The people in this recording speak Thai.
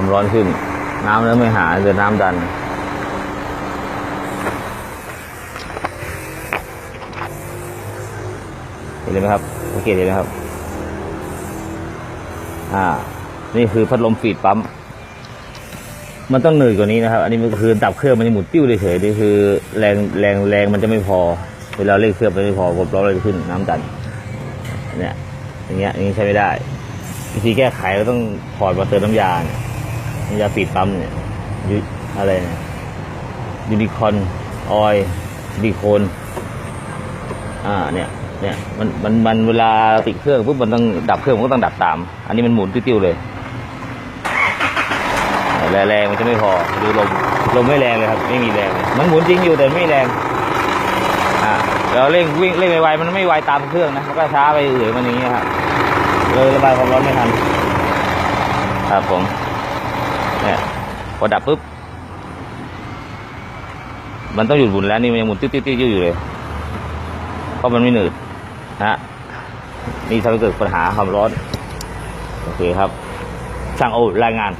ความร้อนขึ้น น้ำเริ่มไม่หาเดือน้ำดัน เห็นไหมครับสังเกตเห็นไหมครับ อ่า นี่คือพัดลมฟีดปั๊ม มันต้องหนืดกว่านี้นะครับ อันนี้มันคือดับเครื่องมันจะหมุนติ้วเฉยๆนี่คือแรงแรงแรงมันจะไม่พอ เวลาเร่งเครื่องมันไม่พอความร้อนเลยขึ้นน้ำดันเนี่ยอย่างเงี้ยอย่างนี้ใช้ไม่ได้วิธีแก้ไขก็ต้องถอดมาเติมน้ำยาเนี่ย ยาฟีดปั๊มเนี่ยยอะไรเนี่ยยูนิคอนออยดีโคน อ่าเนี่ยเนี่ยมันมันมันเวลาติดเครื่องปุ๊บมันต้องดับเครื่องมันก็ต้องดับตาม อันนี้มันหมุนติ้วๆเลยแรงมันจะไม่พอดูลมลมไม่แรงเลยครับ ไม่มีแรง มันหมุนจริงอยู่แต่ไม่แรงอ่าเราเร่งวิ่งเร่งไวๆมันไม่ไวตามเครื่องนะมันก็ช้าไปเอื่อยมันอย่างนี้ครับเลยระบายความร้อนไม่ทันครับผม เนี่ยพอดับปุ๊บ มันต้องหยุดหมุนแล้วนี่มันยังหมุนติ๊ดๆๆอยู่เลย เพราะมันไม่หนืดนะฮะนี่ทำให้เกิดปัญหาความร้อน โอเคครับช่างโอรายงาน